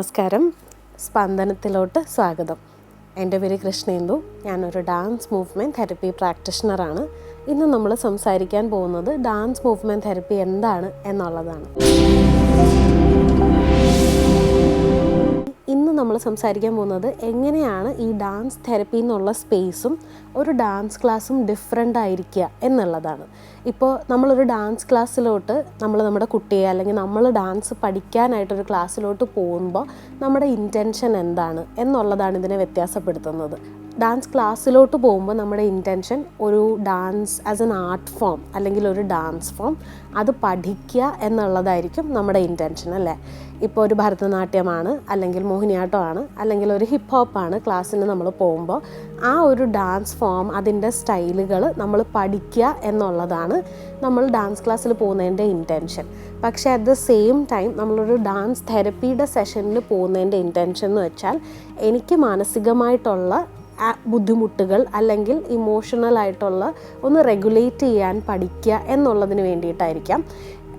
നമസ്കാരം. സ്പന്ദനത്തിലോട്ട് സ്വാഗതം. എന്റെ പേര് കൃഷ്ണേന്ദു. ഞാനൊരു ഡാൻസ് മൂവ്മെന്റ് തെറപ്പി പ്രാക്ടീഷണറാണ്. ഇന്ന് നമ്മൾ സംസാരിക്കാൻ പോകുന്നത് ഡാൻസ് മൂവ്മെന്റ് തെറപ്പി എന്താണ് എന്നുള്ളതാണ്. ഇന്ന് നമ്മൾ സംസാരിക്കാൻ പോകുന്നത് എങ്ങനെയാണ് ഈ ഡാൻസ് തെറപ്പി എന്നുള്ള സ്പേസും ഒരു ഡാൻസ് ക്ലാസ്സും ഡിഫറെന്റ് ആയിരിക്കുക എന്നുള്ളതാണ്. ഇപ്പോൾ നമ്മളൊരു ഡാൻസ് ക്ലാസ്സിലോട്ട് നമ്മൾ നമ്മുടെ കുട്ടിയെ അല്ലെങ്കിൽ നമ്മൾ ഡാൻസ് പഠിക്കാനായിട്ടൊരു ക്ലാസ്സിലോട്ട് പോകുമ്പോൾ നമ്മുടെ ഇന്റൻഷൻ എന്താണ് എന്നുള്ളതാണ് ഇതിനെ വ്യത്യാസപ്പെടുത്തുന്നത്. ഡാൻസ് ക്ലാസ്സിലോട്ട് പോകുമ്പോൾ നമ്മുടെ ഇന്റൻഷൻ ഒരു dance as an art form അല്ലെങ്കിൽ ഒരു ഡാൻസ് ഫോം അത് പഠിക്കുക എന്നുള്ളതായിരിക്കും നമ്മുടെ ഇന്റൻഷൻ അല്ലേ? ഇപ്പോൾ ഒരു ഭരതനാട്യമാണ് അല്ലെങ്കിൽ മോഹിനിയാട്ടമാണ് അല്ലെങ്കിൽ ഒരു ഹിപ്പ് ഹോപ്പാണ് ക്ലാസ്സിന് നമ്മൾ പോകുമ്പോൾ ആ ഒരു ഡാൻസ് ഫോം അതിന്റെ സ്റ്റൈലുകൾ നമ്മൾ പഠിക്കുക എന്നുള്ളതാണ് നമ്മൾ ഡാൻസ് ക്ലാസ്സിൽ പോകുന്നതിന്റെ ഇന്റൻഷൻ പക്ഷേ അറ്റ് ദ സെയിം ടൈം നമ്മളൊരു ഡാൻസ് തെറപ്പിയുടെ സെഷനിൽ പോകുന്നതിന്റെ ഇന്റൻഷൻ എന്ന് വെച്ചാൽ എനിക്ക് മാനസികമായിട്ടുള്ള ബുദ്ധിമുട്ടുകൾ അല്ലെങ്കിൽ ഇമോഷണൽ ആയിട്ടുള്ള ഒന്ന് റെഗുലേറ്റ് ചെയ്യാൻ പഠിക്കുക എന്നുള്ളതിന് വേണ്ടിയിട്ടായിരിക്കാം.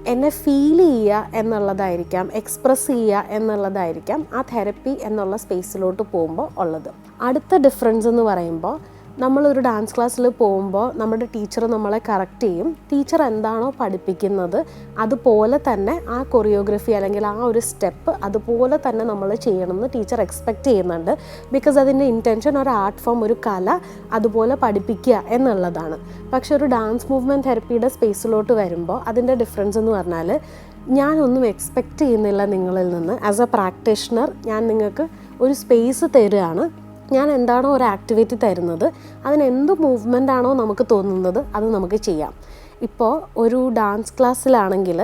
എന്നെ ഫീൽ ചെയ്യുക എന്നുള്ളതായിരിക്കാം എക്സ്പ്രസ് ചെയ്യുക എന്നുള്ളതായിരിക്കാം ആ തെറപ്പി എന്നുള്ള സ്പേസിലോട്ട് പോകുമ്പോൾ ഉള്ളത്. അടുത്ത ഡിഫറൻസ് എന്ന് പറയുമ്പോൾ നമ്മളൊരു ഡാൻസ് ക്ലാസ്സിൽ പോകുമ്പോൾ നമ്മുടെ ടീച്ചർ നമ്മളെ കറക്റ്റ് ചെയ്യും. ടീച്ചർ എന്താണോ പഠിപ്പിക്കുന്നത് അതുപോലെ തന്നെ ആ കൊറിയോഗ്രഫി അല്ലെങ്കിൽ ആ ഒരു സ്റ്റെപ്പ് അതുപോലെ തന്നെ നമ്മൾ ചെയ്യണമെന്ന് ടീച്ചർ എക്സ്പെക്റ്റ് ചെയ്യുന്നുണ്ട്. ബിക്കോസ് അതിന്റെ ഇന്റൻഷൻ ഒരു ആർട്ട് ഫോം ഒരു കല അതുപോലെ പഠിപ്പിക്കുക എന്നുള്ളതാണ്. പക്ഷെ ഒരു ഡാൻസ് മൂവ്മെന്റ് തെറപ്പിയുടെ സ്പേസിലോട്ട് വരുമ്പോൾ അതിന്റെ ഡിഫറൻസ് എന്ന് പറഞ്ഞാൽ ഞാനൊന്നും എക്സ്പെക്റ്റ് ചെയ്യുന്നില്ല നിങ്ങളിൽ നിന്ന്. ആസ് എ പ്രാക്ടീഷണർ ഞാൻ നിങ്ങൾക്ക് ഒരു സ്പേസ് തരികയാണ് ഞാൻ എന്താണോ ഒരു ആക്ടിവിറ്റി തരുന്നത് അതിന് എന്ത് മൂവ്മെന്റ് ആണോ നമുക്ക് തോന്നുന്നത് അത് നമുക്ക് ചെയ്യാം. ഇപ്പോൾ ഒരു ഡാൻസ് ക്ലാസ്സിലാണെങ്കിൽ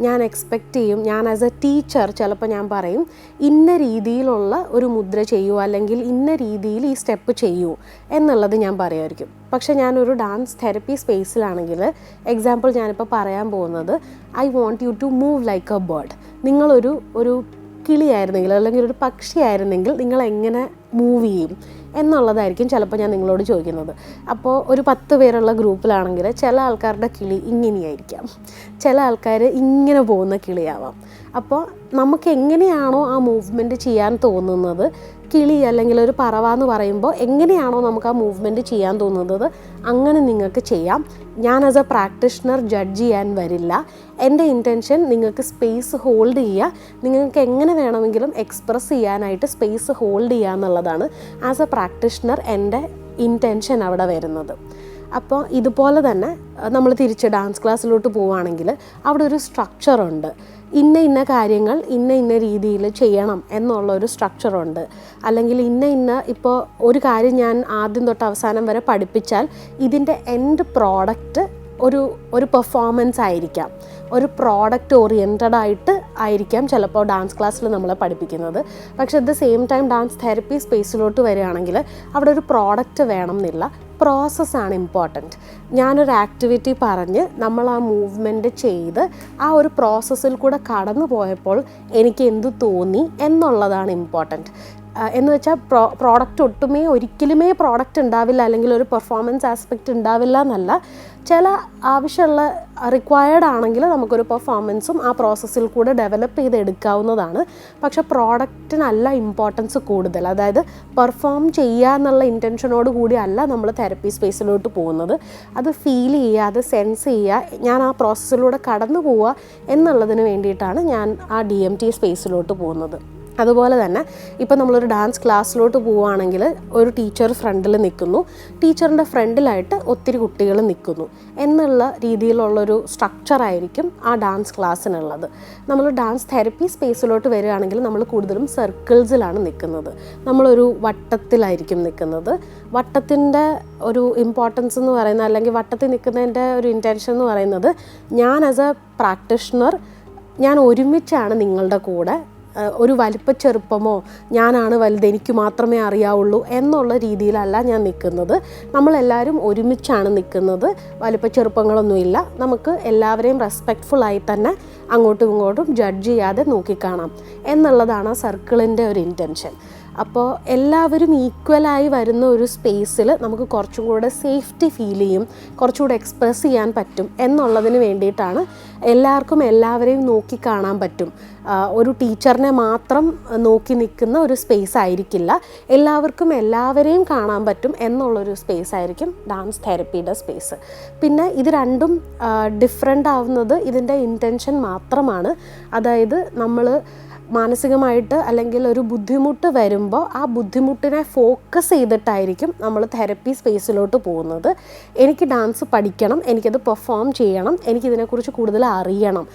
ഞാൻ എക്സ്പെക്റ്റ് ചെയ്യും ഞാൻ ആസ് എ ടീച്ചർ ചിലപ്പോൾ ഞാൻ പറയും ഇന്ന രീതിയിലുള്ള ഒരു മുദ്ര ചെയ്യൂ അല്ലെങ്കിൽ ഇന്ന രീതിയിൽ ഈ സ്റ്റെപ്പ് ചെയ്യൂ എന്നുള്ളത് ഞാൻ പറയുമായിരിക്കും പക്ഷേ ഞാനൊരു ഡാൻസ് തെറപ്പി സ്പേസിലാണെങ്കിൽ എക്സാമ്പിൾ ഞാനിപ്പോൾ പറയാൻ പോകുന്നത് I want you to move like a bird നിങ്ങളൊരു ഒരു കിളിയായിരുന്നെങ്കിൽ അല്ലെങ്കിൽ ഒരു പക്ഷിയായിരുന്നെങ്കിൽ നിങ്ങൾ എങ്ങനെ മൂവ് ചെയ്യും എന്നുള്ളതായിരിക്കും ചിലപ്പോൾ ഞാൻ നിങ്ങളോട് ചോദിക്കുന്നത്. അപ്പോൾ ഒരു പത്ത് പേരുള്ള ഗ്രൂപ്പിലാണെങ്കിൽ ചില ആൾക്കാരുടെ കിളി ഇങ്ങനെയായിരിക്കാം. ചില ആൾക്കാർ ഇങ്ങനെ പോകുന്ന കിളിയാവാം. അപ്പോൾ നമുക്ക് എങ്ങനെയാണോ ആ മൂവ്മെന്റ് ചെയ്യാൻ തോന്നുന്നത് കിളി അല്ലെങ്കിൽ ഒരു പറവ എന്ന് പറയുമ്പോൾ എങ്ങനെയാണോ നമുക്ക് ആ മൂവ്മെന്റ് ചെയ്യാൻ തോന്നുന്നത് അങ്ങനെ നിങ്ങൾക്ക് ചെയ്യാം. ഞാൻ ആസ് എ പ്രാക്ടീഷണർ ജഡ്ജ് ചെയ്യാൻ വരില്ല. എന്റെ ഇന്റൻഷൻ നിങ്ങൾക്ക് സ്പേസ് ഹോൾഡ് ചെയ്യുക. നിങ്ങൾക്ക് എങ്ങനെ വേണമെങ്കിലും എക്സ്പ്രസ് ചെയ്യാനായിട്ട് സ്പേസ് ഹോൾഡ് ചെയ്യുക എന്നുള്ളതാണ് ആസ് എ പ്രാക്ടീഷണർ എന്റെ ഇന്റൻഷൻ അവിടെ വരുന്നത്. അപ്പോൾ ഇതുപോലെ തന്നെ നമ്മൾ തിരിച്ച് ഡാൻസ് ക്ലാസ്സിലോട്ട് പോവുകയാണെങ്കിൽ അവിടെ ഒരു സ്ട്രക്ചറുണ്ട് ഇന്ന ഇന്ന കാര്യങ്ങൾ ഇന്ന ഇന്ന രീതിയിൽ ചെയ്യണം എന്നുള്ള ഒരു സ്ട്രക്ചറുണ്ട് അല്ലെങ്കിൽ ഇന്ന ഇന്ന ഇപ്പോൾ ഒരു കാര്യം ഞാൻ ആദ്യം തൊട്ട് അവസാനം വരെ പഠിപ്പിച്ചാൽ ഇതിന്റെ എൻഡ് പ്രോഡക്റ്റ് ഒരു ഒരു പെർഫോമൻസ് ആയിരിക്കാം. ഒരു പ്രോഡക്റ്റ് ഓറിയന്റഡ് ആയിട്ട് ആയിരിക്കാം ചിലപ്പോൾ ഡാൻസ് ക്ലാസ്സിൽ നമ്മളെ പഠിപ്പിക്കുന്നത്. പക്ഷെ at the same time dance therapy സ്പേസിലോട്ട് വരികയാണെങ്കിൽ അവിടെ ഒരു പ്രോഡക്റ്റ് വേണം എന്നില്ല പ്രോസസ്സാണ് ഇമ്പോർട്ടന്റ് ഞാനൊരു ആക്ടിവിറ്റി പറഞ്ഞ് നമ്മൾ ആ മൂവ്മെന്റ് ചെയ്ത് ആ ഒരു പ്രോസസ്സിൽ കൂടെ കടന്നു പോയപ്പോൾ എനിക്ക് എന്തു തോന്നി എന്നുള്ളതാണ് ഇമ്പോർട്ടന്റ് എന്ന് വെച്ചാൽ പ്രോ പ്രോഡക്റ്റ് ഒട്ടുമേ ഒരിക്കലുമേ പ്രോഡക്റ്റ് ഉണ്ടാവില്ല അല്ലെങ്കിൽ ഒരു പെർഫോമൻസ് ആസ്പെക്റ്റ് ഉണ്ടാവില്ല എന്നല്ല. ചില ആവശ്യമുള്ള റിക്വയർഡ് ആണെങ്കിൽ നമുക്കൊരു പെർഫോമൻസും ആ പ്രോസസ്സിൽ കൂടെ ഡെവലപ്പ് ചെയ്ത് എടുക്കാവുന്നതാണ് പക്ഷേ പ്രോഡക്റ്റിനല്ല ഇമ്പോർട്ടൻസ് കൂടുതൽ. അതായത് പെർഫോം ചെയ്യുക എന്നുള്ള ഇന്റൻഷനോട് കൂടി അല്ല നമ്മൾ തെറപ്പി സ്പേസിലോട്ട് പോകുന്നത്. അത് ഫീൽ ചെയ്യുക അത് സെൻസ് ചെയ്യുക ഞാൻ ആ പ്രോസസ്സിലൂടെ കടന്നു പോവുക എന്നുള്ളതിന് വേണ്ടിയിട്ടാണ് ഞാൻ ആ ഡി എം ടി സ്പേസിലോട്ട് പോകുന്നത്. അതുപോലെ തന്നെ ഇപ്പോൾ നമ്മളൊരു ഡാൻസ് ക്ലാസ്സിലോട്ട് പോവുകയാണെങ്കിൽ ഒരു ടീച്ചർ ഫ്രണ്ടിൽ നിൽക്കുന്നു. ടീച്ചറിന്റെ ഫ്രണ്ടിലായിട്ട് ഒത്തിരി കുട്ടികൾ നിൽക്കുന്നു. എന്നുള്ള രീതിയിലുള്ളൊരു സ്ട്രക്ചറായിരിക്കും ആ ഡാൻസ് ക്ലാസ്സിനുള്ളത് നമ്മൾ ഡാൻസ് തെറപ്പി സ്പേസിലോട്ട് വരികയാണെങ്കിൽ നമ്മൾ കൂടുതലും സർക്കിൾസിലാണ് നിൽക്കുന്നത്. നമ്മളൊരു വട്ടത്തിലായിരിക്കും നിൽക്കുന്നത്. വട്ടത്തിന്റെ ഒരു ഇമ്പോർട്ടൻസ് എന്ന് പറയുന്നത് അല്ലെങ്കിൽ വട്ടത്തിൽ നിൽക്കുന്നതിന്റെ ഒരു ഇന്റൻഷൻ എന്ന് പറയുന്നത് ഞാൻ ആസ് എ പ്രാക്ടീഷണർ ഞാൻ ഒരുമിച്ചാണ് നിങ്ങളുടെ കൂടെ ഒരു വലിപ്പച്ചെറുപ്പമോ ഞാനാണ് വലുത് എനിക്ക് മാത്രമേ അറിയാവുള്ളൂ എന്നുള്ള രീതിയിലല്ല ഞാൻ നിൽക്കുന്നത്. നമ്മളെല്ലാവരും ഒരുമിച്ചാണ് നിൽക്കുന്നത്. വലിപ്പച്ചെറുപ്പങ്ങളൊന്നുമില്ല നമുക്ക് എല്ലാവരെയും റെസ്പെക്റ്റ്ഫുള്ളായി തന്നെ അങ്ങോട്ടും ഇങ്ങോട്ടും ജഡ്ജ് ചെയ്യാതെ നോക്കിക്കാണാം. എന്നുള്ളതാണ് ആ സർക്കിളിന്റെ ഒരു ഇന്റൻഷൻ അപ്പോൾ എല്ലാവരും ഈക്വലായി വരുന്ന ഒരു സ്പേസിൽ നമുക്ക് കുറച്ചും കൂടെ സേഫ്റ്റി ഫീൽ ചെയ്യും കുറച്ചുകൂടെ എക്സ്പ്രസ് ചെയ്യാൻ പറ്റും എന്നുള്ളതിന് വേണ്ടിയിട്ടാണ് എല്ലാവർക്കും എല്ലാവരെയും നോക്കി കാണാൻ പറ്റും. ഒരു ടീച്ചറിനെ മാത്രം നോക്കി നിൽക്കുന്ന ഒരു സ്പേസ് ആയിരിക്കില്ല. എല്ലാവർക്കും എല്ലാവരെയും കാണാൻ പറ്റും എന്നുള്ളൊരു സ്പേസ് ആയിരിക്കും ഡാൻസ് തെറപ്പിയുടെ സ്പേസ് പിന്നെ ഇത് രണ്ടും ഡിഫറെന്റ് ആവുന്നത് ഇതിന്റെ ഇന്റൻഷൻ മാത്രമാണ്. അതായത് നമ്മൾ മാനസികമായിട്ട് അല്ലെങ്കിൽ ഒരു ബുദ്ധിമുട്ട് വരുമ്പോൾ ആ ബുദ്ധിമുട്ടിനെ ഫോക്കസ് ചെയ്തിട്ടായിരിക്കും നമ്മൾ തെറപ്പി സ്പേസിലോട്ട് പോകുന്നത്. എനിക്ക് ഡാൻസ് പഠിക്കണം എനിക്കത് പെർഫോം ചെയ്യണം എനിക്കിതിനെക്കുറിച്ച് കൂടുതൽ അറിയണം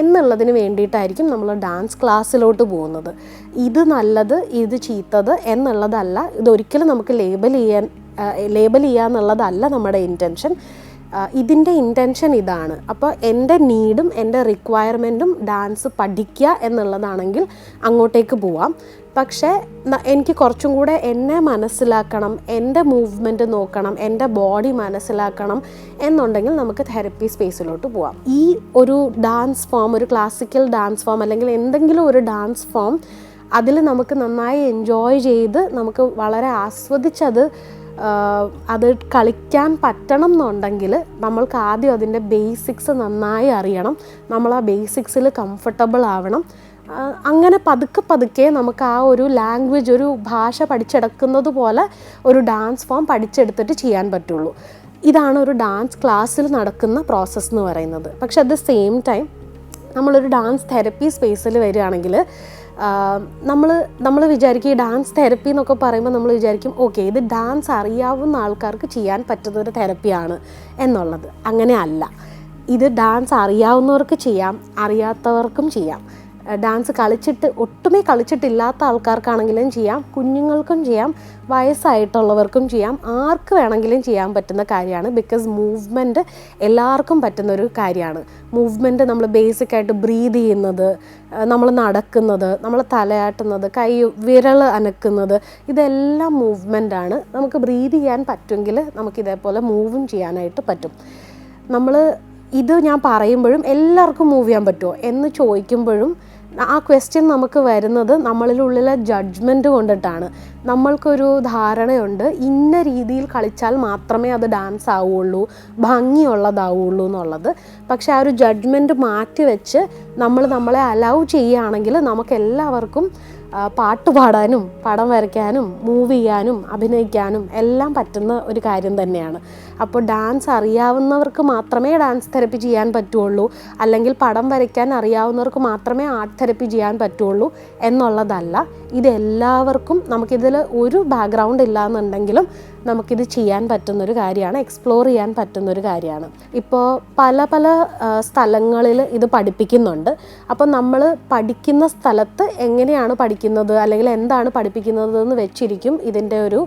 എന്നുള്ളതിന് വേണ്ടിയിട്ടായിരിക്കും നമ്മൾ ഡാൻസ് ക്ലാസ്സിലോട്ട് പോകുന്നത്. ഇത് നല്ലത് ഇത് ചീത്തത് എന്നുള്ളതല്ല ഇതൊരിക്കലും നമുക്ക് ലേബൽ ചെയ്യാൻ ലേബൽ ചെയ്യുക എന്നുള്ളതല്ല നമ്മുടെ ഇന്റൻഷൻ ഇതിന്റെ ഇന്റൻഷൻ ഇതാണ്. അപ്പോൾ എന്റെ നീഡും എന്റെ റിക്വയർമെന്റും ഡാൻസ് പഠിക്കുക എന്നുള്ളതാണെങ്കിൽ അങ്ങോട്ടേക്ക് പോവാം. പക്ഷേ എനിക്ക് കുറച്ചും കൂടെ എന്നെ മനസ്സിലാക്കണം എന്റെ മൂവ്മെന്റ് നോക്കണം എന്റെ ബോഡി മനസ്സിലാക്കണം എന്നുണ്ടെങ്കിൽ നമുക്ക് തെറപ്പി സ്പേസിലോട്ട് പോവാം. ഈ ഒരു ഡാൻസ് ഫോം ഒരു ക്ലാസിക്കൽ ഡാൻസ് ഫോം അല്ലെങ്കിൽ എന്തെങ്കിലും ഒരു ഡാൻസ് ഫോം അതിൽ നമുക്ക് നന്നായി എൻജോയ് ചെയ്ത് നമുക്ക് വളരെ ആസ്വദിച്ചത് അത് കളിക്കാൻ പറ്റണം എന്നുണ്ടെങ്കിൽ നമ്മൾക്ക് ആദ്യം അതിന്റെ ബേസിക്സ് നന്നായി അറിയണം. നമ്മൾ ആ ബേസിക്സിൽ കംഫർട്ടബിൾ ആവണം. അങ്ങനെ പതുക്കെ പതുക്കെ നമുക്ക് ആ ഒരു ലാംഗ്വേജ് ഒരു ഭാഷ പഠിച്ചെടുക്കുന്നത് പോലെ ഒരു ഡാൻസ് ഫോം പഠിച്ചെടുത്തിട്ട് ചെയ്യാൻ പറ്റുള്ളൂ. ഇതാണ് ഒരു ഡാൻസ് ക്ലാസ്സിൽ നടക്കുന്ന പ്രോസസ്സ് എന്ന് പറയുന്നത്. പക്ഷെ അറ്റ് ദ സെയിം ടൈം നമ്മളൊരു ഡാൻസ് തെറപ്പി സ്പേസിൽ വരികയാണെങ്കിൽ നമ്മൾ നമ്മൾ വിചാരിക്കും ഈ ഡാൻസ് തെറപ്പി എന്നൊക്കെ പറയുമ്പോൾ നമ്മൾ വിചാരിക്കും ഓക്കെ ഇത് ഡാൻസ് അറിയാവുന്ന ആൾക്കാർക്ക് ചെയ്യാൻ പറ്റുന്ന ഒരു തെറപ്പിയാണ് എന്നുള്ളത്. അങ്ങനെ അല്ല. ഇത് ഡാൻസ് അറിയാവുന്നവർക്ക് ചെയ്യാം അറിയാത്തവർക്കും ചെയ്യാം. ഡാൻസ് കളിച്ചിട്ട് ഒട്ടുമേ കളിച്ചിട്ടില്ലാത്ത ആൾക്കാർക്കാണെങ്കിലും ചെയ്യാം. കുഞ്ഞുങ്ങൾക്കും ചെയ്യാം. വയസ്സായിട്ടുള്ളവർക്കും ചെയ്യാം. ആർക്ക് വേണമെങ്കിലും ചെയ്യാൻ പറ്റുന്ന കാര്യമാണ്. ബിക്കോസ് മൂവ്മെന്റ് എല്ലാവർക്കും പറ്റുന്ന ഒരു കാര്യമാണ്. മൂവ്മെന്റ് നമ്മൾ ബേസിക് ആയിട്ട് ബ്രീത് ചെയ്യുന്നത് നമ്മൾ നടക്കുന്നത് നമ്മൾ തലയാട്ടുന്നത് കൈ വിരൽ അനക്കുന്നത് ഇതെല്ലാം ആണ്. നമുക്ക് ബ്രീത് ചെയ്യാൻ പറ്റുമെങ്കിൽ നമുക്ക് ഇതേപോലെ മൂവും ചെയ്യാനായിട്ട് പറ്റും. നമ്മൾ ഇത് ഞാൻ പറയുമ്പോഴും എല്ലാവർക്കും മൂവ് ചെയ്യാൻ പറ്റുമോ എന്ന് ചോദിക്കുമ്പോഴും ആ ക്വസ്റ്റ്യൻ നമുക്ക് വരുന്നത് നമ്മളിലുള്ളിലെ ജഡ്ജ്മെന്റ് കൊണ്ടിട്ടാണ്. നമ്മൾക്കൊരു ധാരണയുണ്ട്. ഇന്ന രീതിയിൽ കളിച്ചാൽ മാത്രമേ അത് ഡാൻസ് ആവുള്ളൂ ഭംഗിയുള്ളതാവുള്ളൂ എന്നുള്ളത്. പക്ഷെ ആ ഒരു ജഡ്ജ്മെന്റ് മാറ്റി വെച്ച് നമ്മൾ നമ്മളെ അലൗ ചെയ്യുകയാണെങ്കിൽ നമുക്ക് എല്ലാവർക്കും പാട്ട് പാടാനും പടം വരയ്ക്കാനും മൂവ് ചെയ്യാനും അഭിനയിക്കാനും എല്ലാം പറ്റുന്ന ഒരു കാര്യം തന്നെയാണ്. അപ്പോൾ ഡാൻസ് അറിയാവുന്നവർക്ക് മാത്രമേ ഡാൻസ് തെറപ്പി ചെയ്യാൻ പറ്റുള്ളൂ. അല്ലെങ്കിൽ പടം വരയ്ക്കാൻ അറിയാവുന്നവർക്ക് മാത്രമേ ആർട്ട് തെറപ്പി ചെയ്യാൻ പറ്റുള്ളൂ എന്നുള്ളതല്ല. ഇതെല്ലാവർക്കും നമുക്കിതിൽ ഒരു ബാക്ക്ഗ്രൗണ്ട് ഇല്ല എന്നുണ്ടെങ്കിലും നമുക്കിത് ചെയ്യാൻ പറ്റുന്നൊരു കാര്യമാണ് എക്സ്പ്ലോർ ചെയ്യാൻ പറ്റുന്നൊരു കാര്യമാണ്. ഇപ്പോൾ പല പല സ്ഥലങ്ങളിൽ ഇത് പഠിപ്പിക്കുന്നുണ്ട്. അപ്പോൾ നമ്മൾ പഠിക്കുന്ന സ്ഥലത്ത് എങ്ങനെയാണ് പഠിക്കുന്നത് അല്ലെങ്കിൽ എന്താണ് പഠിപ്പിക്കുന്നത് എന്ന് വെച്ചിരിക്കും ഇതിന്റെ ഒരു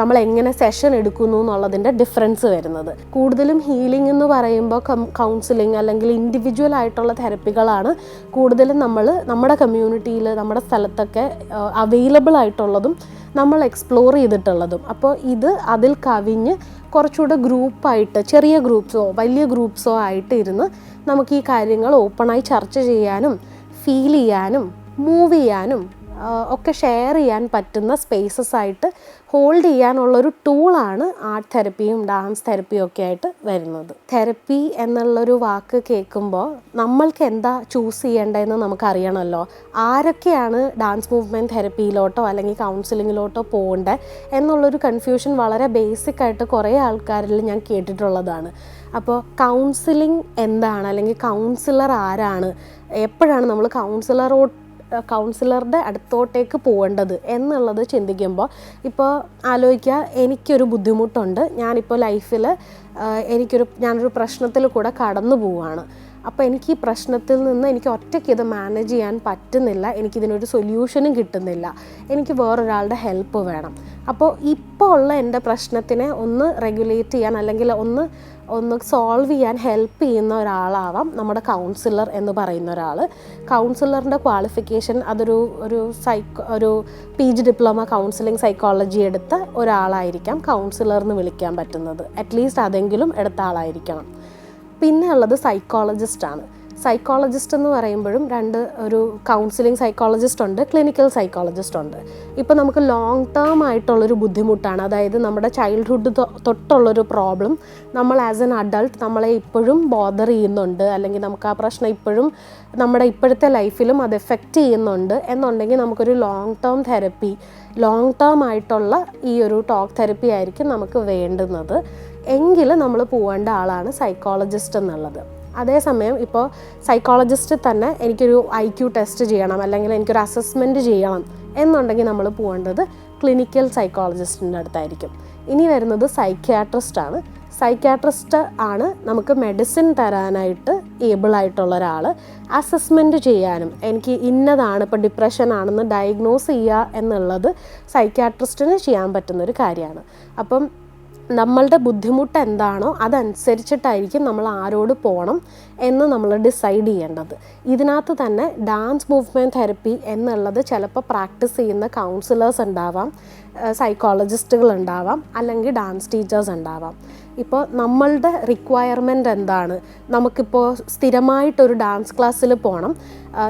നമ്മൾ എങ്ങനെ സെഷൻ എടുക്കുന്നു എന്നുള്ളതിന്റെ ഡിഫറൻസ് വരുന്നത്. കൂടുതലും ഹീലിംഗ് എന്ന് പറയുമ്പോൾ കൗൺസിലിംഗ് അല്ലെങ്കിൽ ഇൻഡിവിജ്വൽ ആയിട്ടുള്ള തെറപ്പികളാണ് കൂടുതലും നമ്മൾ നമ്മുടെ കമ്മ്യൂണിറ്റിയിൽ നമ്മുടെ സ്ഥലത്തൊക്കെ അവൈലബിൾ ആയിട്ടുള്ളതും നമ്മൾ എക്സ്പ്ലോർ ചെയ്തിട്ടുള്ളതും. അപ്പോൾ ഇത് അതിൽ കവിഞ്ഞ് കുറച്ചുകൂടെ ഗ്രൂപ്പായിട്ട് ചെറിയ ഗ്രൂപ്പ്സോ വലിയ ഗ്രൂപ്പ്സോ ആയിട്ട് ഇരുന്ന് നമുക്ക് ഈ കാര്യങ്ങൾ ഓപ്പണായി ചർച്ച ചെയ്യാനും ഫീൽ ചെയ്യാനും മൂവ് ചെയ്യാനും ഒക്കെ ഷെയർ ചെയ്യാൻ പറ്റുന്ന സ്പേസസ് ആയിട്ട് ഹോൾഡ് ചെയ്യാനുള്ളൊരു ടൂളാണ് ആർട്ട് തെറപ്പിയും ഡാൻസ് തെറപ്പിയും ഒക്കെ ആയിട്ട് വരുന്നത്. തെറപ്പി എന്നുള്ളൊരു വാക്ക് കേൾക്കുമ്പോൾ നമ്മൾക്ക് എന്താ ചൂസ് ചെയ്യേണ്ടതെന്ന് നമുക്കറിയണമല്ലോ. ആരൊക്കെയാണ് ഡാൻസ് മൂവ്മെന്റ് തെറപ്പിയിലോട്ടോ അല്ലെങ്കിൽ കൗൺസിലിങ്ങിലോട്ടോ പോകേണ്ടത് എന്നുള്ളൊരു കൺഫ്യൂഷൻ വളരെ ബേസിക് ആയിട്ട് കുറേ ആൾക്കാരിൽ ഞാൻ കേട്ടിട്ടുള്ളതാണ്. അപ്പോൾ കൗൺസിലിംഗ് എന്താണ്? അല്ലെങ്കിൽ കൗൺസിലർ ആരാണ്? എപ്പോഴാണ് നമ്മൾ കൗൺസിലറോ കൗൺസിലറുടെ അടുത്തോട്ടേക്ക് പോകേണ്ടത് എന്നുള്ളത് ചിന്തിക്കുമ്പോൾ ഇപ്പോൾ ആലോചിക്കുക എനിക്കൊരു ബുദ്ധിമുട്ടുണ്ട്. ഞാനിപ്പോൾ ലൈഫിൽ എനിക്കൊരു ഞാനൊരു പ്രശ്നത്തിൽ കൂടെ കടന്നു പോവുകയാണ്. അപ്പോൾ എനിക്ക് ഈ പ്രശ്നത്തിൽ നിന്ന് എനിക്ക് ഒറ്റയ്ക്ക് ഇത് മാനേജ് ചെയ്യാൻ പറ്റുന്നില്ല. എനിക്കിതിനൊരു സൊല്യൂഷനും കിട്ടുന്നില്ല. എനിക്ക് വേറൊരാളുടെ ഹെൽപ്പ് വേണം. അപ്പോൾ ഇപ്പോൾ ഉള്ള എന്റെ പ്രശ്നത്തിനെ ഒന്ന് റെഗുലേറ്റ് ചെയ്യാൻ അല്ലെങ്കിൽ ഒന്ന് ഒന്ന് സോൾവ് ചെയ്യാൻ ഹെൽപ്പ് ചെയ്യുന്ന ഒരാളാവാം നമ്മുടെ കൗൺസിലർ എന്ന് പറയുന്ന ഒരാൾ കൗൺസിലറിന്റെ ക്വാളിഫിക്കേഷൻ അതൊരു ഒരു സൈക്കോ ഒരു P G diploma counselling psychology എടുത്ത ഒരാളായിരിക്കാം കൗൺസിലർ എന്ന് വിളിക്കാൻ പറ്റുന്നത്. അറ്റ്ലീസ്റ്റ് അതെങ്കിലും എടുത്ത ആളായിരിക്കണം. പിന്നെ ഉള്ളത് സൈക്കോളജിസ്റ്റാണ് സൈക്കോളജിസ്റ്റ് എന്ന് പറയുമ്പോഴും രണ്ട് ഒരു കൗൺസിലിംഗ് സൈക്കോളജിസ്റ്റ് ഉണ്ട് ക്ലിനിക്കൽ സൈക്കോളജിസ്റ്റ് ഉണ്ട്. ഇപ്പോൾ നമുക്ക് ലോങ് ടേം ആയിട്ടുള്ളൊരു ബുദ്ധിമുട്ടാണ്. അതായത് നമ്മുടെ ചൈൽഡ്ഹുഡ് തൊട്ടുള്ളൊരു പ്രോബ്ലം നമ്മൾ ആസ് എൻ അഡൾട്ട് നമ്മളെ ഇപ്പോഴും ബോദർ ചെയ്യുന്നുണ്ട്. അല്ലെങ്കിൽ നമുക്ക് ആ പ്രശ്നം ഇപ്പോഴും നമ്മുടെ ഇപ്പോഴത്തെ ലൈഫിലും അത് എഫക്റ്റ് ചെയ്യുന്നുണ്ട് എന്നുണ്ടെങ്കിൽ നമുക്കൊരു long term therapy long term ആയിട്ടുള്ള ഈ ഒരു ടോക്ക് തെറപ്പി ആയിരിക്കും നമുക്ക് വേണ്ടുന്നത്. എങ്കിൽ നമ്മൾ പോവേണ്ട ആളാണ് സൈക്കോളജിസ്റ്റ് എന്നുള്ളത്. അതേസമയം ഇപ്പോൾ സൈക്കോളജിസ്റ്റ് തന്നെ എനിക്കൊരു ഐ ക്യു ടെസ്റ്റ് ചെയ്യണം അല്ലെങ്കിൽ എനിക്കൊരു അസസ്മെന്റ് ചെയ്യണം എന്നുണ്ടെങ്കിൽ നമ്മൾ പോകേണ്ടത് ക്ലിനിക്കൽ സൈക്കോളജിസ്റ്റിന്റെ അടുത്തായിരിക്കും. ഇനി വരുന്നത് സൈക്യാട്രിസ്റ്റാണ് സൈക്യാട്രിസ്റ്റ് ആണ് നമുക്ക് മെഡിസിൻ തരാനായിട്ട് ഏബിൾ ആയിട്ടുള്ള ഒരാൾ അസസ്മെന്റ് ചെയ്യാനും എനിക്ക് ഇന്നതാണ് ഇപ്പോൾ ഡിപ്രഷൻ ആണെന്ന് ഡയഗ്നോസ് ചെയ്യുക എന്നുള്ളത് സൈക്യാട്രിസ്റ്റിന് ചെയ്യാൻ പറ്റുന്ന ഒരു കാര്യമാണ്. അപ്പം നമ്മളുടെ ബുദ്ധിമുട്ട് എന്താണോ അതനുസരിച്ചിട്ടായിരിക്കും നമ്മൾ ആരോട് പോകണം എന്ന് നമ്മൾ ഡിസൈഡ് ചെയ്യേണ്ടത്. ഇതിനകത്ത് തന്നെ ഡാൻസ് മൂവ്മെന്റ് തെറപ്പി എന്നുള്ളത് ചിലപ്പോൾ പ്രാക്ടീസ് ചെയ്യുന്ന കൗൺസിലേഴ്സ് ഉണ്ടാവാം സൈക്കോളജിസ്റ്റുകൾ ഉണ്ടാവാം അല്ലെങ്കിൽ ഡാൻസ് ടീച്ചേഴ്സ് ഉണ്ടാവാം. ഇപ്പോൾ നമ്മളുടെ റിക്വയർമെന്റ് എന്താണ്? നമുക്കിപ്പോൾ സ്ഥിരമായിട്ടൊരു ഡാൻസ് ക്ലാസ്സിൽ പോകണം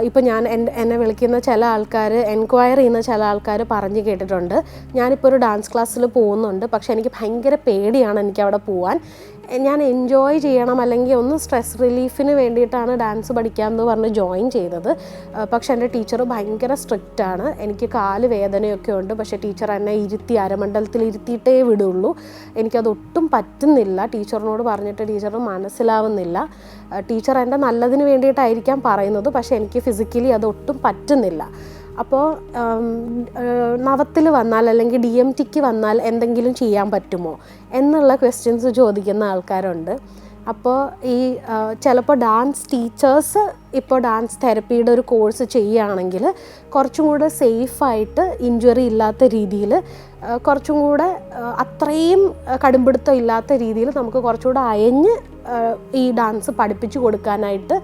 ഇപ്പോൾ ഞാൻ എന്നെ വിളിക്കുന്ന ചില ആൾക്കാർ എൻക്വയർ ചെയ്യുന്ന ചില ആൾക്കാർ പറഞ്ഞു കേട്ടിട്ടുണ്ട്. ഞാനിപ്പോൾ ഒരു ഡാൻസ് ക്ലാസ്സിൽ പോകുന്നുണ്ട്. പക്ഷേ എനിക്ക് ഭയങ്കര പേടിയാണ് എനിക്ക് അവിടെ പോവാൻ. എ- ഞാൻ എൻജോയ് ചെയ്യണം അല്ലെങ്കിൽ ഒന്ന് സ്ട്രെസ് റിലീഫിന് വേണ്ടിയിട്ടാണ് ഡാൻസ് പഠിക്കാമെന്ന് പറഞ്ഞ് ജോയിൻ ചെയ്തത്. പക്ഷെ എന്റെ ടീച്ചർ ഭയങ്കര സ്ട്രിക്റ്റ് ആണ്. എനിക്ക് കാൽ വേദനയൊക്കെ ഉണ്ട്. പക്ഷേ ടീച്ചർ എന്നെ ഇരുത്തി അരമണ്ഡലത്തിൽ ഇരുത്തിയിട്ടേ വിടുള്ളൂ. എനിക്കത് ഒട്ടും പറ്റുന്നില്ല. ടീച്ചറിനോട് പറഞ്ഞിട്ട് ടീച്ചർ മനസ്സിലാവുന്നില്ല. ടീച്ചർ എന്റെ നല്ലതിന് വേണ്ടിയിട്ടായിരിക്കാം പറയുന്നത്. പക്ഷേ എനിക്ക് ഫിസിക്കലി അത് ഒട്ടും പറ്റുന്നില്ല. അപ്പോൾ നവത്തിൽ വന്നാൽ അല്ലെങ്കിൽ ഡി എം ടിക്ക് വന്നാൽ എന്തെങ്കിലും ചെയ്യാൻ പറ്റുമോ എന്നുള്ള ക്വസ്റ്റ്യൻസ് ചോദിക്കുന്ന ആൾക്കാരുണ്ട്. അപ്പോൾ ഈ ചിലപ്പോൾ ഡാൻസ് ടീച്ചേഴ്സ് ഇപ്പോൾ ഡാൻസ് തെറപ്പിയുടെ ഒരു കോഴ്സ് ചെയ്യുകയാണെങ്കിൽ കുറച്ചും കൂടെ സേഫായിട്ട് ഇഞ്ചുറി ഇല്ലാത്ത രീതിയിൽ കുറച്ചും കൂടെ അത്രയും കടുംപിടുത്തം ഇല്ലാത്ത രീതിയിൽ നമുക്ക് കുറച്ചുകൂടെ അയഞ്ഞ് ഈ ഡാൻസ് പഠിപ്പിച്ചു കൊടുക്കാനായിട്ട്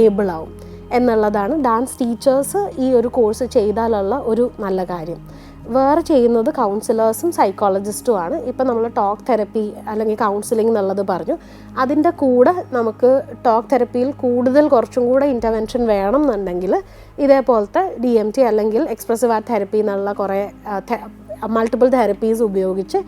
ഏബിളാവും എന്നുള്ളതാണ് ഡാൻസ് ടീച്ചേഴ്സ് ഈ ഒരു കോഴ്സ് ചെയ്താലുള്ള ഒരു നല്ല കാര്യം. വേറെ ചെയ്യുന്നത് കൗൺസിലേഴ്സും സൈക്കോളജിസ്റ്റുമാണ് ഇപ്പം നമ്മൾ ടോക്ക് തെറപ്പി അല്ലെങ്കിൽ കൗൺസിലിംഗ് എന്നുള്ളത് പറഞ്ഞു. അതിന്റെ കൂടെ നമുക്ക് ടോക്ക് തെറപ്പിയിൽ കൂടുതൽ കുറച്ചും കൂടെ ഇന്റർവെൻഷൻ വേണം എന്നുണ്ടെങ്കിൽ ഇതേപോലത്തെ ഡി എം ടി അല്ലെങ്കിൽ എക്സ്പ്രസീവ് ആർട്ട് തെറപ്പി എന്നുള്ള കുറേ മൾട്ടിപ്പിൾ തെറപ്പീസ് ഉപയോഗിച്ച്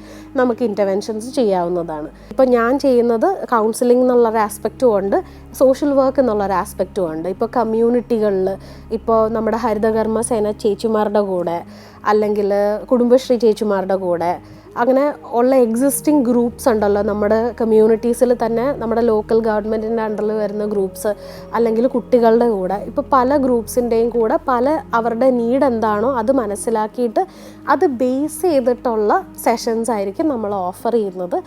നമുക്ക് ഇന്റർവെൻഷൻസ് ചെയ്യാവുന്നതാണ്. ഇപ്പോൾ ഞാൻ ചെയ്യുന്നത് കൗൺസിലിംഗ് എന്നുള്ളൊരു ആസ്പെക്റ്റും ഉണ്ട് സോഷ്യൽ വർക്ക് എന്നുള്ളൊരു ആസ്പെക്റ്റും ഉണ്ട്. ഇപ്പോൾ കമ്മ്യൂണിറ്റികളിൽ ഇപ്പോൾ നമ്മുടെ ഹരിതകർമ്മ സേന ചേച്ചിമാരുടെ കൂടെ അല്ലെങ്കിൽ കുടുംബശ്രീ ചേച്ചിമാരുടെ കൂടെ അങ്ങനെ ഉള്ള എക്സിസ്റ്റിംഗ് ഗ്രൂപ്പ്സ് ഉണ്ടല്ലോ. നമ്മുടെ കമ്മ്യൂണിറ്റീസിൽ തന്നെ നമ്മുടെ ലോക്കൽ ഗവൺമെന്റിന്റെ അണ്ടറിൽ വരുന്ന ഗ്രൂപ്പ്സ് അല്ലെങ്കിൽ കുട്ടികളുടെ കൂടെ. ഇപ്പോൾ പല ഗ്രൂപ്പ്സിന്റെയും കൂടെ പല അവരുടെ നീഡ് എന്താണോ അത് മനസ്സിലാക്കിയിട്ട് അത് ബേസ് ചെയ്തിട്ടുള്ള സെഷൻസ് ആയിരിക്കും നമ്മൾ ഓഫർ ചെയ്യുന്നത്.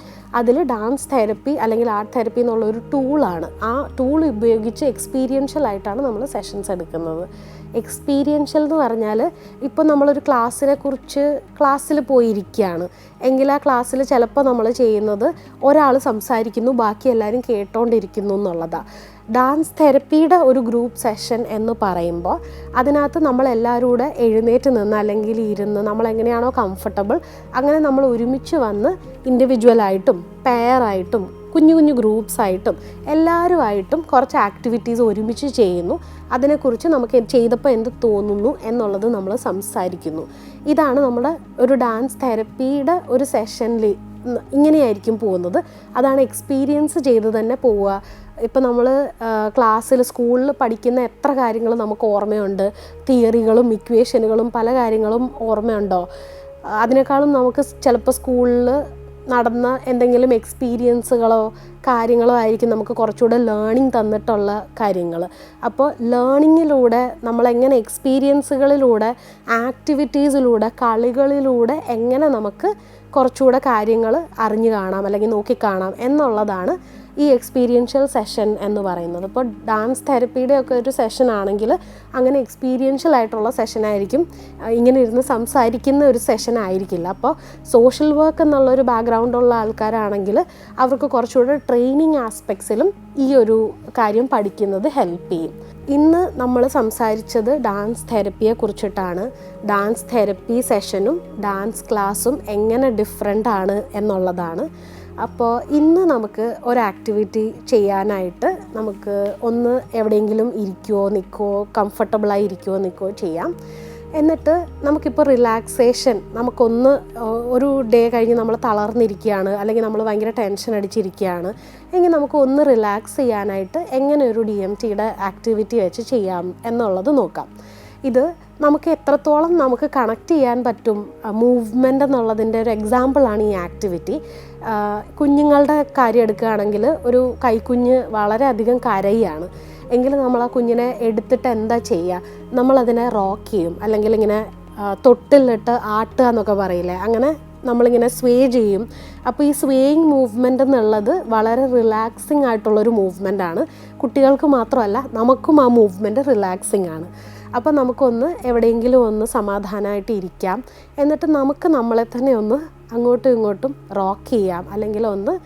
അതിൽ ഡാൻസ് തെറപ്പി അല്ലെങ്കിൽ ആർട്ട് തെറപ്പി എന്നുള്ള ഒരു ടൂളാണ് ആ ടൂൾ ഉപയോഗിച്ച് എക്സ്പീരിയൻഷ്യൽ ആയിട്ടാണ് നമ്മൾ സെഷൻസ് എടുക്കുന്നത്. എക്സ്പീരിയൻഷ്യൽ എന്ന് പറഞ്ഞാൽ ഇപ്പോൾ നമ്മളൊരു ക്ലാസ്സിനെ കുറിച്ച് ക്ലാസ്സിൽ പോയിരിക്കുകയാണ് എങ്കിൽ ആ ക്ലാസ്സിൽ ചിലപ്പോൾ നമ്മൾ ചെയ്യുന്നത് ഒരാൾ സംസാരിക്കുന്നു ബാക്കി എല്ലാവരും കേട്ടോണ്ടിരിക്കുന്നു എന്നുള്ളതാണ് ഡാൻസ് തെറപ്പിയുടെ ഒരു ഗ്രൂപ്പ് സെഷൻ എന്ന് പറയുമ്പോൾ അതിനകത്ത് നമ്മളെല്ലാവരും കൂടെ എഴുന്നേറ്റ് നിന്ന് അല്ലെങ്കിൽ ഇരുന്ന് നമ്മളെങ്ങനെയാണോ കംഫർട്ടബിൾ അങ്ങനെ നമ്മൾ ഒരുമിച്ച് വന്ന് ഇൻഡിവിജ്വലായിട്ടും പെയറായിട്ടും കുഞ്ഞു കുഞ്ഞു ഗ്രൂപ്പ്സായിട്ടും എല്ലാവരുമായിട്ടും കുറച്ച് ആക്ടിവിറ്റീസ് ഒരുമിച്ച് ചെയ്യുന്നു. അതിനെക്കുറിച്ച് നമുക്ക് ചെയ്തപ്പോൾ എന്ത് തോന്നുന്നു എന്നുള്ളത് നമ്മൾ സംസാരിക്കുന്നു. ഇതാണ് നമ്മുടെ ഒരു ഡാൻസ് തെറപ്പിയുടെ ഒരു സെഷനിൽ ഇങ്ങനെയായിരിക്കും പോകുന്നത്. അതാണ് എക്സ്പീരിയൻസ് ചെയ്ത് തന്നെ പോവുക. ഇപ്പം നമ്മൾ ക്ലാസ്സിൽ സ്കൂളിൽ പഠിക്കുന്ന എത്ര കാര്യങ്ങൾ നമുക്ക് ഓർമ്മയുണ്ട്? തിയറികളും ഇക്വേഷനുകളും പല കാര്യങ്ങളും ഓർമ്മയുണ്ടോ? അതിനേക്കാളും നമുക്ക് ചിലപ്പോൾ സ്കൂളിൽ നടന്ന എന്തെങ്കിലും എക്സ്പീരിയൻസുകളോ കാര്യങ്ങളോ ആയിരിക്കും നമുക്ക് കുറച്ചുകൂടെ ലേണിംഗ് തന്നിട്ടുള്ള കാര്യങ്ങൾ അപ്പോൾ ലേണിങ്ങിലൂടെ നമ്മളെങ്ങനെ എക്സ്പീരിയൻസുകളിലൂടെ ആക്ടിവിറ്റീസിലൂടെ കളികളിലൂടെ എങ്ങനെ നമുക്ക് കുറച്ചുകൂടെ കാര്യങ്ങൾ അറിഞ്ഞു കാണാം അല്ലെങ്കിൽ നോക്കിക്കാണാം എന്നുള്ളതാണ് ഈ എക്സ്പീരിയൻഷ്യൽ സെഷൻ എന്ന് പറയുന്നത്. ഇപ്പോൾ ഡാൻസ് തെറപ്പിയുടെ ഒക്കെ ഒരു സെഷൻ ആണെങ്കിൽ അങ്ങനെ എക്സ്പീരിയൻഷ്യൽ ആയിട്ടുള്ള സെഷൻ ആയിരിക്കും. ഇങ്ങനെ ഇരുന്ന് സംസാരിക്കുന്ന ഒരു സെഷൻ ആയിരിക്കില്ല. അപ്പോൾ സോഷ്യൽ വർക്ക് എന്നുള്ളൊരു ബാക്ക്ഗ്രൗണ്ട് ഉള്ള ആൾക്കാരാണെങ്കിൽ അവർക്ക് കുറച്ചുകൂടെ ട്രെയിനിങ് ആസ്പെക്ട്സിലും ഈ ഒരു കാര്യം പഠിക്കുന്നത് ഹെൽപ്പ് ചെയ്യും. ഇന്ന് നമ്മൾ സംസാരിച്ചത് ഡാൻസ് തെറപ്പിയെ കുറിച്ചിട്ടാണ്. ഡാൻസ് തെറപ്പി സെഷനും ഡാൻസ് ക്ലാസ്സും എങ്ങനെ ഡിഫറെന്റ് ആണ് എന്നുള്ളതാണ്. അപ്പോൾ ഇന്ന് നമുക്ക് ഒരു ആക്ടിവിറ്റി ചെയ്യാനായിട്ട് നമുക്ക് ഒന്ന് എവിടെയെങ്കിലും ഇരിക്കുവോ നിൽക്കുവോ കംഫർട്ടബിളായി ഇരിക്കുവോ നിൽക്കുവോ ചെയ്യാം. എന്നിട്ട് നമുക്കിപ്പോൾ റിലാക്സേഷൻ നമുക്കൊന്ന് ഒരു ഡേ കഴിഞ്ഞ് നമ്മൾ തളർന്നിരിക്കുകയാണ് അല്ലെങ്കിൽ നമ്മൾ ഭയങ്കര ടെൻഷൻ അടിച്ചിരിക്കുകയാണ് എങ്കിൽ നമുക്ക് ഒന്ന് റിലാക്സ് ചെയ്യാനായിട്ട് എങ്ങനെ ഒരു ഡി എം ടിയുടെ ആക്ടിവിറ്റി വെച്ച് ചെയ്യാം എന്നുള്ളത് നോക്കാം. ഇത് നമുക്ക് എത്രത്തോളം നമുക്ക് കണക്ട് ചെയ്യാൻ പറ്റും മൂവ്മെന്റ് എന്നുള്ളതിന്റെ ഒരു എക്സാമ്പിളാണ് ഈ ആക്ടിവിറ്റി കുഞ്ഞുങ്ങളുടെ കാര്യം എടുക്കുകയാണെങ്കിൽ ഒരു കൈക്കുഞ്ഞ് വളരെയധികം കരയാണ്. എങ്കിൽ നമ്മൾ ആ കുഞ്ഞിനെ എടുത്തിട്ട് എന്താ ചെയ്യുക? നമ്മളതിനെ റോക്ക് ചെയ്യും. അല്ലെങ്കിൽ ഇങ്ങനെ തൊട്ടിലിട്ട് ആട്ടുക എന്നൊക്കെ പറയില്ലേ? അങ്ങനെ നമ്മളിങ്ങനെ സ്വേ ചെയ്യും. അപ്പോൾ ഈ സ്വേയിങ് മൂവ്മെന്റ് എന്നുള്ളത് വളരെ റിലാക്സിങ് ആയിട്ടുള്ളൊരു മൂവ്മെന്റ് ആണ്. കുട്ടികൾക്ക് മാത്രമല്ല നമുക്കും ആ മൂവ്മെന്റ് റിലാക്സിങ് ആണ്. അപ്പോൾ നമുക്കൊന്ന് എവിടെയെങ്കിലും ഒന്ന് സമാധാനമായിട്ട് ഇരിക്കാം. എന്നിട്ട് നമുക്ക് നമ്മളെ തന്നെ ഒന്ന് അങ്ങോട്ടും ഇങ്ങോട്ടും റോക്ക് ചെയ്യാം. അല്ലെങ്കിൽ ഒന്ന്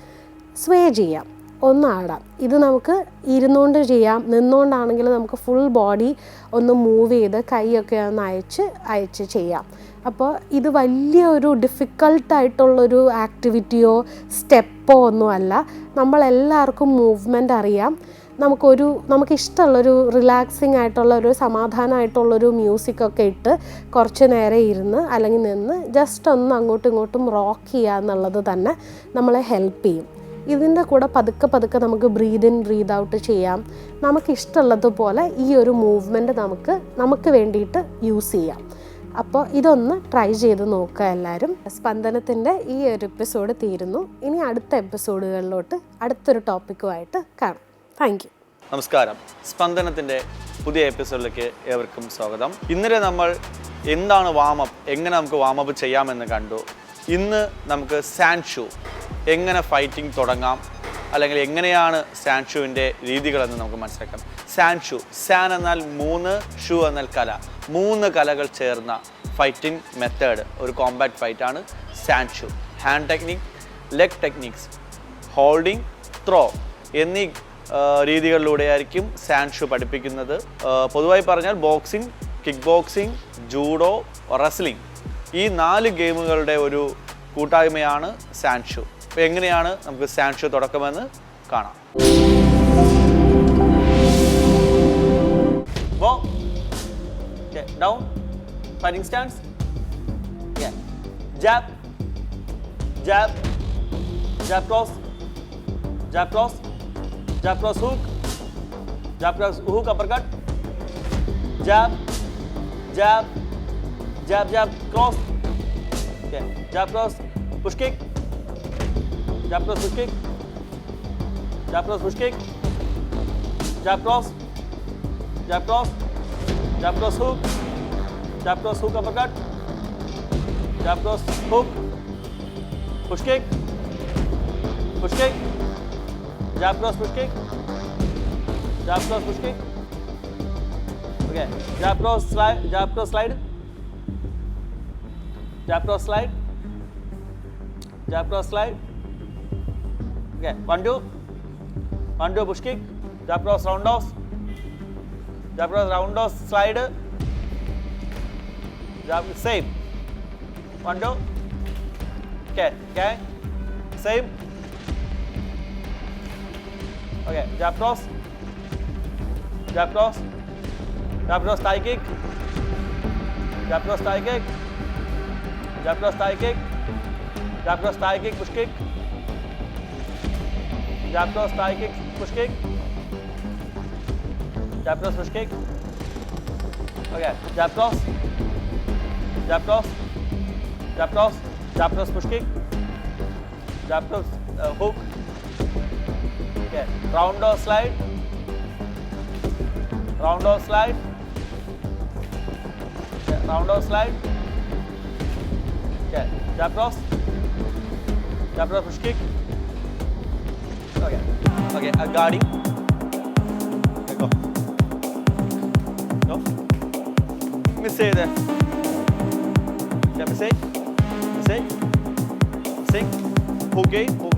സ്വേ ചെയ്യാം. ഒന്ന് ആടാം. ഇത് നമുക്ക് ഇരുന്നുകൊണ്ട് ചെയ്യാം. നിന്നുകൊണ്ടാണെങ്കിൽ നമുക്ക് ഫുൾ ബോഡി ഒന്ന് മൂവ് ചെയ്ത് കൈയൊക്കെ ഒന്ന് അയച്ച് അയച്ച് ചെയ്യാം. അപ്പോൾ ഇത് വലിയ ഒരു ഡിഫിക്കൾട്ടായിട്ടുള്ളൊരു ആക്ടിവിറ്റിയോ സ്റ്റെപ്പോ ഒന്നുമല്ല. നമ്മളെല്ലാവർക്കും മൂവ്മെന്റ് അറിയാം. നമുക്കൊരു നമുക്കിഷ്ടമുള്ളൊരു റിലാക്സിങ് ആയിട്ടുള്ള ഒരു സമാധാനമായിട്ടുള്ളൊരു മ്യൂസിക്കൊക്കെ ഇട്ട് കുറച്ച് നേരം ഇരുന്ന് അല്ലെങ്കിൽ നിന്ന് ജസ്റ്റ് ഒന്ന് അങ്ങോട്ടും ഇങ്ങോട്ടും റോക്ക് ചെയ്യുക എന്നുള്ളത് തന്നെ നമ്മളെ ഹെൽപ്പ് ചെയ്യും. ഇതിന്റെ കൂടെ പതുക്കെ പതുക്കെ നമുക്ക് ബ്രീത് ഇൻ ബ്രീത് ഔട്ട് ചെയ്യാം. നമുക്കിഷ്ടമുള്ളതുപോലെ ഈ ഒരു മൂവ്മെന്റ് നമുക്ക് നമുക്ക് വേണ്ടിയിട്ട് യൂസ് ചെയ്യാം. അപ്പോൾ ഇതൊന്ന് ട്രൈ ചെയ്ത് നോക്കുക എല്ലാവരും. സ്പന്ദനത്തിന്റെ ഈ ഒരു എപ്പിസോഡ് തീരുന്നു. ഇനി അടുത്ത എപ്പിസോഡുകളിലോട്ട് അടുത്തൊരു ടോപ്പിക്കുമായിട്ട് കാണാം. താങ്ക് യു നമസ്കാരം. സ്പന്ദനത്തിന്റെ പുതിയ എപ്പിസോഡിലേക്ക് ഏവർക്കും സ്വാഗതം. ഇന്നലെ നമ്മൾ എന്താണ് വാമപ്പ് എങ്ങനെ നമുക്ക് വാമപ്പ് ചെയ്യാമെന്ന് കണ്ടു. ഇന്ന് നമുക്ക് സാൻഡ് എങ്ങനെ ഫൈറ്റിംഗ് തുടങ്ങാം അല്ലെങ്കിൽ എങ്ങനെയാണ് സാൻഡ് രീതികളെന്ന് നമുക്ക് മനസ്സിലാക്കാം. സാൻഡ് സാൻ എന്നാൽ മൂന്ന് ഷൂ എന്നാൽ കല. മൂന്ന് കലകൾ ചേർന്ന ഫൈറ്റിംഗ് മെത്തേഡ് ഒരു കോമ്പാക്ട് ഫൈറ്റാണ് sand hand technique leg techniques holding throw എന്നീ രീതികളിലൂടെയായിരിക്കും സാൻഡ് ഷൂ പഠിപ്പിക്കുന്നത് പൊതുവായി പറഞ്ഞാൽ boxing kick boxing judo wrestling ഈ നാല് ഗെയിമുകളുടെ ഒരു കൂട്ടായ്മയാണ് സാൻഷു അപ്പോൾ എങ്ങനെയാണ് നമുക്ക് സാൻഷു തുടക്കമെന്ന് കാണാം Go. Okay, down. Fighting stance. Yeah. Jab. Jab. Jab cross. Cross hook. Jab cross hook uppercut. Jab. Jab. Jab jab cross. Okay. Jab cross push kick. Jab cross push kick. Jab cross push kick. Jab cross. Jab cross. Jab cross hook. Jab cross hook uppercut. Jab cross hook. Push kick. Push kick. Jab cross push kick. Jab cross push kick. Okay. Jab cross slide. Jab cross slide. Jab cross slide. Jab cross slide. Okay. One two. One two push kick. Jab cross round off. Jab cross round off slide. Jab same. One two. Okay. Okay. Same. Okay. Jab cross. Jab cross. Jab cross kick. Jab cross kick. Jab cross kick. Jab cross thigh kick. Push kick. Jab cross thigh kick. Push kick. Jab cross push kick. Okay. Jab cross. Jab cross. Jab cross. Jab cross push kick. Jab cross uh, hook. Okay. Round of slide. Round or slide. Round or slide. Okay. Jab cross. Jab cross kick. Okay. Okay. A guarding. Okay, go. Go. Miss it there. Okay, mistake. Say. Mistake. Okay. Okay.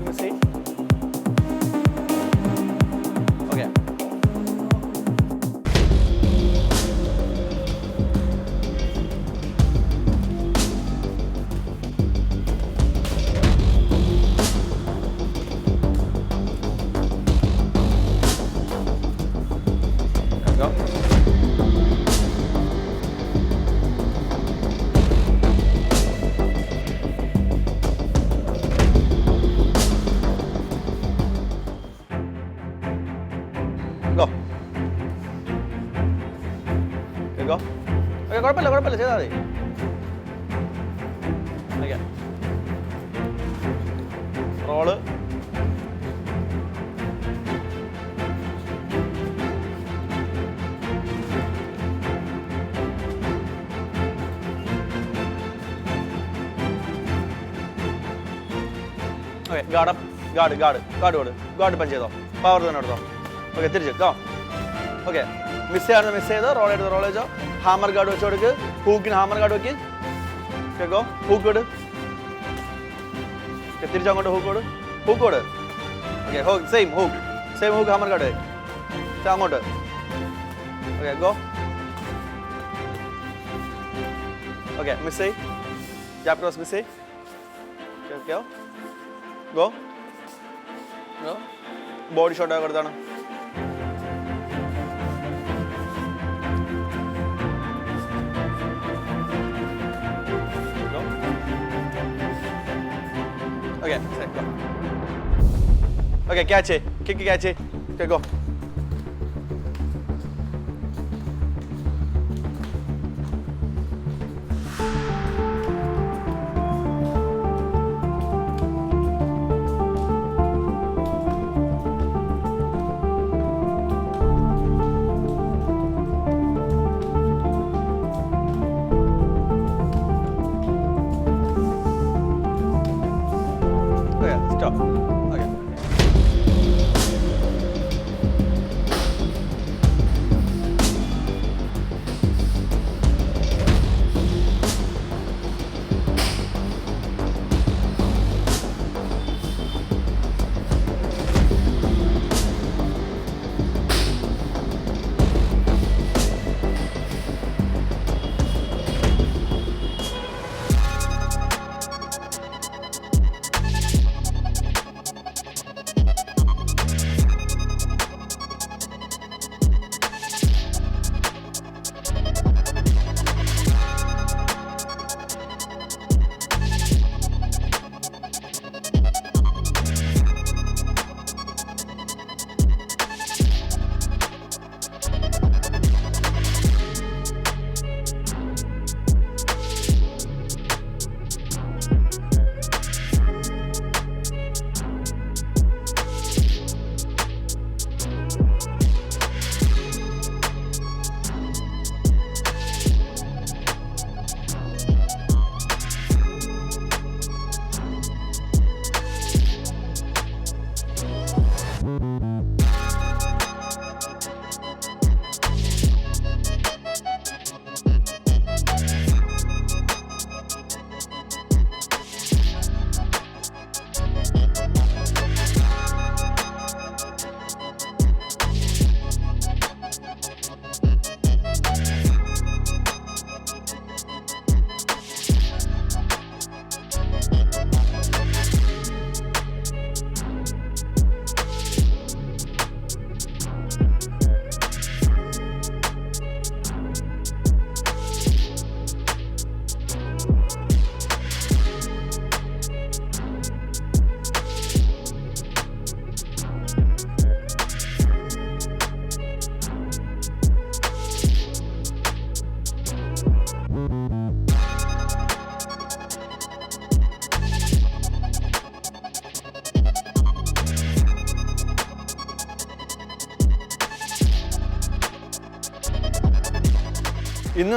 കുഴപ്പമില്ല ചെയ്താൽ മതി Okay. Roll okay guard guard guard guard കൊടു guard punch ചെയ്തോ. Power തന്നെ എടുത്തോ. Okay തിരിച്ച്. Okay miss ചെയ്യാണെന്ന് miss ചെയ്തോ? റോൾ എടുത്തോ? റോൾ വെച്ചോ ഹാമർ ഗാർഡ് വെച്ച് കൊടുക്ക് ഹൂക്കിന് ഹാമർ ഗാർഡ് വെക്ക് കേക്കോ ഹൂക്ക് വിട് ഓക്കെ തിരിച്ച് അങ്ങോട്ട് ഹൂക്ക് കൊടു ഹൂക്ക് കൊടു okay hook same hook same hook hammer guard അങ്ങോട്ട് ഓക്കെ ഗോ ഓക്കെ മിസ് ചെയ് ജാപ്പ് ക്രോസ് മിസ് ചെയ് okay go go body shot ഒക്കെ എടുത്താണ് okay go okay catch kick catch okay go Okay,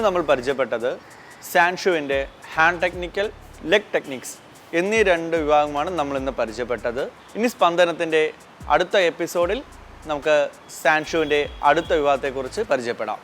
നമ്മൾ പരിചയപ്പെട്ടത് സാൻഷുവിന്റെ ഹാൻഡ് ടെക്നിക്കൽ ലെഗ് ടെക്നിക്സ് എന്നീ രണ്ട് വിഭാഗമാണ് നമ്മൾ ഇന്ന് പരിചയപ്പെട്ടത്. ഇനി സ്പന്ദനത്തിന്റെ അടുത്ത എപ്പിസോഡിൽ നമുക്ക് സാൻഷുവിന്റെ അടുത്ത വിഭാഗത്തെക്കുറിച്ച് പരിചയപ്പെടാം.